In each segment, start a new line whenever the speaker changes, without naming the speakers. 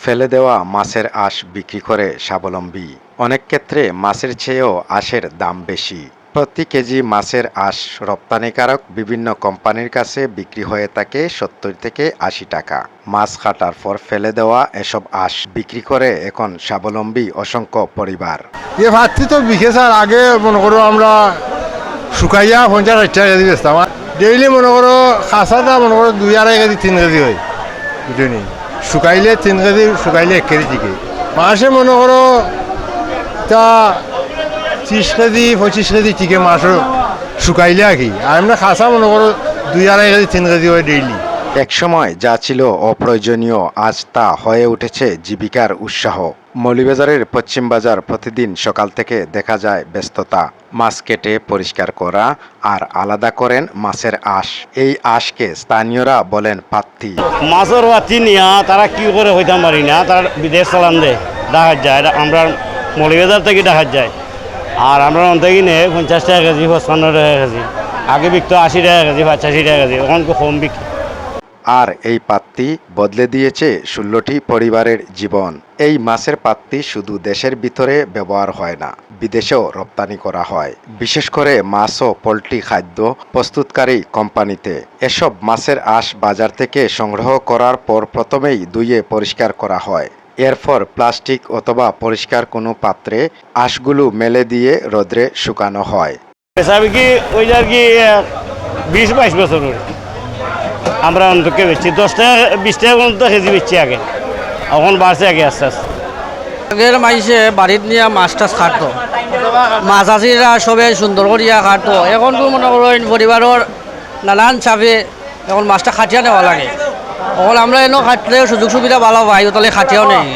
ফেলে দেওয়া মাছের আঁশ বিক্রি করে স্বাবলম্বী। অনেক ক্ষেত্রে মাছের চেয়েও আঁশের দাম বেশি। প্রতি কেজি মাছের আঁশ রপ্তানিকারক বিভিন্ন কোম্পানির কাছে বিক্রি হয়ে থাকে সত্তর থেকে আশি টাকা। মাছ কাটার পর ফেলে দেওয়া এসব আঁশ বিক্রি করে এখন স্বাবলম্বী অসংখ্য পরিবার।
এ ভাতটি তো বিখে স্যার আগে মনে করো আমরা শুকাইয়া পঞ্চাশ ষাট কেজি বেচতাম। ডেইলি মনে করো খাসাটা মনে করো দুই আড়াই কেজি, তিন কেজি হয়। বুঝলি শুকাইলে তিন কেজি, শুকাইলে এক কেজি টিকে। মাসে মনে করো তা ত্রিশ কেজি, পঁচিশ কেজি টিকে মাসও শুকাইলে আর কি আর এমনি খাসা মনে করো দুই আড়াই কেজি, তিন কেজি হয় ডেইলি
এক সময় যা ছিল অপ্রয়োজনীয়, আজ তা হয়ে উঠেছে জীবিকার উৎসাহ। মৌলিবাজারের পশ্চিম বাজার প্রতিদিন সকাল থেকে দেখা যায় ব্যস্ততা। মাছ কেটে পরিষ্কার করা আর আলাদা করেন মাছের আঁশ। এই আঁশকে স্থানীয়রা বলেন পাত্তি।
মাছের বাতি নিয়া তারা কি করে হইতাম পারি না, তারা বিদেশ চালান দেয় ডাকাত যায়। আমরা মলিবাজার থেকে ডাকাত যায়। আর আমরা অন্ত কিনে পঞ্চাশ টাকা কেজি, পঁচপান্ন টাকা কেজি। আগে বিকতো আশি টাকা কেজি পঁচাশি টাকা কেজি, এখন কম বিক্রি।
আর এই পাত্তি বদলে দিয়েছে ষোলোটি পরিবারের জীবন। এই মাছের পাত্তি শুধু দেশের ভিতরে ব্যবহার হয় না, বিদেশেও রপ্তানি করা হয়। বিশেষ করে মাছ ও পোলট্রি খাদ্য প্রস্তুতকারী কোম্পানিতে। এসব মাছের আঁশ বাজার থেকে সংগ্রহ করার পর প্রথমেই ধুয়ে পরিষ্কার করা হয়। এরপর প্লাস্টিক অথবা পরিষ্কার কোনো পাত্রে আঁশগুলো মেলে দিয়ে রোদ্রে শুকানো হয়।
বিক্রি ওই আর কি বিশ বাইশ বছরের। আমরা অন্তকে বেচছি। দশ টাকা বিশ টাকা পর্যন্ত কেজি বেচছি আগে। এখন বাড়ছে আগে আস্তে আস্তে।
আগের মাইসে বাড়িত নিয়ে মাছ টাছ খাটতো মাছ আছিরা সবে সুন্দর করিয়া খাটতো এখন তো মনে করেন পরিবারের নানান চাপে এখন মাছটা খাটিয়া নেওয়া লাগে। এখন আমরা এনেও খাটলেও সুযোগ সুবিধা ভালো পাই তাহলে খাটিয়াও নেই।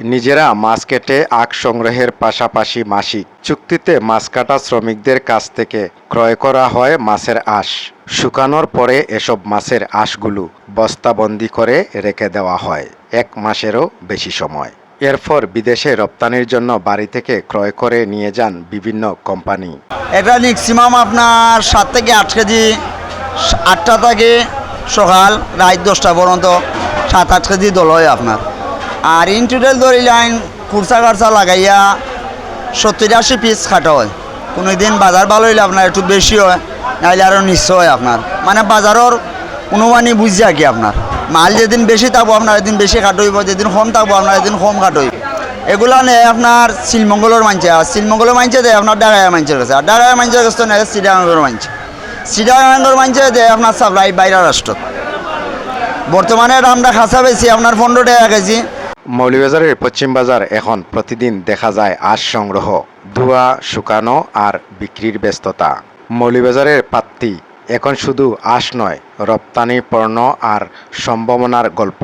নিজেরা মাছ কেটে আখ সংগ্রহের পাশাপাশি মাসিক চুক্তিতে মাছ কাটা শ্রমিকদের কাছ থেকে ক্রয় করা হয় মাছের আঁশ। শুকানোর পরে এসব মাছের আঁশগুলো বস্তাবন্দি করে রেখে দেওয়া হয়, এক মাসেরও বেশি সময়। এরপর বিদেশে রপ্তানির জন্য বাড়ি থেকে ক্রয় করে নিয়ে যান বিভিন্ন কোম্পানি।
এটা ম্যাক্সিমাম আপনার সাত থেকে আট কেজি, আটটা থেকে সকাল রাত দশটা পর্যন্ত সাত আট কেজি দল হয় আপনার। আর ইন টোটাল ধরি লাইন কুরসা কারসা লাগাইয়া সত্তর আশি পিস খাটা হয়। কোনো দিন বাজার ভালো হইলে আপনার একটু বেশি হয় নাহলে আরও নিশ্চয় হয় আপনার। মানে বাজারের অনুমানই বুঝছে কি আপনার। মাল যেদিন বেশি থাকব, আপনার এদিন বেশি কাটো হইব, যেদিন কম থাকব, আপনার এদিন কম কাটো হইব। এগুলা নেই আপনার শিলমঙ্গলের মানছে আর শিলমঙ্গলের মানছে দেয় আপনার ডাগায়া মানছের কাছে। আর ডাগায়া মানছের কাছে নেই সিডাঙ্গর মানছে সিডাঙ্গর মানছে দেয় আপনার সাপ্লাই বাইরা রাষ্ট্র। বর্তমানে আমরা খাসা বেশি আপনার পনেরো টাকা কেজি।
মৌলভীবাজারের পশ্চিম বাজার এখন প্রতিদিন দেখা যায় আশ সংগ্রহ, ধোয়া শুকানো আর বিক্রির ব্যস্ততা। মৌলিবাজারের পাত্তি এখন শুধু আশ নয়, রপ্তানি পণ্য আর সম্ভাবনার গল্প।